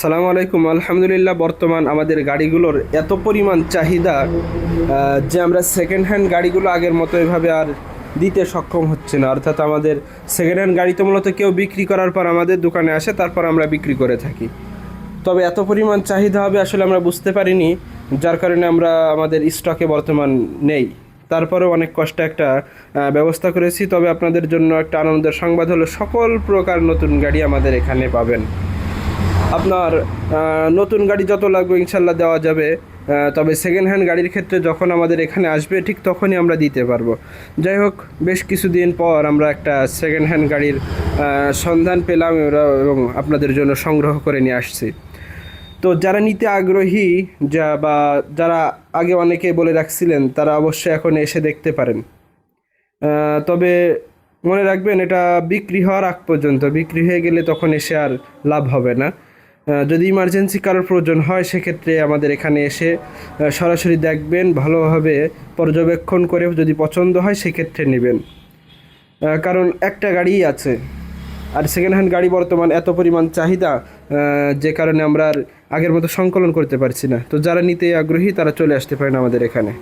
সালাম আলাইকুম। আলহামদুলিল্লাহ, বর্তমান আমাদের গাড়িগুলোর এত পরিমাণ চাহিদা যে আমরা সেকেন্ড হ্যান্ড গাড়িগুলো আগের মতো এভাবে আর দিতে সক্ষম হচ্ছে না। অর্থাৎ আমাদের সেকেন্ড হ্যান্ড গাড়ি তো মূলত কেউ বিক্রি করার পর আমাদের দোকানে আসে, তারপর আমরা বিক্রি করে থাকি। তবে এত পরিমাণ চাহিদা হবে আসলে আমরা বুঝতে পারিনি, যার কারণে আমরা আমাদের স্টকে বর্তমান নেই। তারপরেও অনেক কষ্টে একটা ব্যবস্থা করেছি। তবে আপনাদের জন্য একটা আনন্দের সংবাদ হলো, সকল প্রকার নতুন গাড়ি আমাদের এখানে পাবেন। আপনার নতুন গাড়ি যত লাগবে ইনশাল্লাহ দেওয়া যাবে। তবে সেকেন্ড হ্যান্ড গাড়ির ক্ষেত্রে যখন আমাদের এখানে আসবে, ঠিক তখনই আমরা দিতে পারব। যাই হোক, বেশ কিছুদিন পর আমরা একটা সেকেন্ড হ্যান্ড গাড়ির সন্ধান পেলাম এবং আপনাদের জন্য সংগ্রহ করে নিয়ে আসছি। তো যারা নিতে আগ্রহী, যা বা যারা আগে অনেকে বলে রাখছিলেন, তারা অবশ্যই এখন এসে দেখতে পারেন। তবে মনে রাখবেন, এটা বিক্রি হওয়ার আগ পর্যন্ত। বিক্রি হয়ে গেলে তখন এসে আর লাভ হবে না। যদি ইমার্জেন্সি কারোর প্রয়োজন হয়, সেক্ষেত্রে আমাদের এখানে এসে সরাসরি দেখবেন, ভালোভাবে পর্যবেক্ষণ করে যদি পছন্দ হয়, সেক্ষেত্রে নেবেন। কারণ একটা গাড়িই আছে। আর সেকেন্ড হ্যান্ড গাড়ি বর্তমান এত পরিমাণ চাহিদা যে কারণে আমরা আর আগের মতো সংকলন করতে পারছি না। তো যারা নিতে আগ্রহী, তারা চলে আসতে পারেন আমাদের এখানে।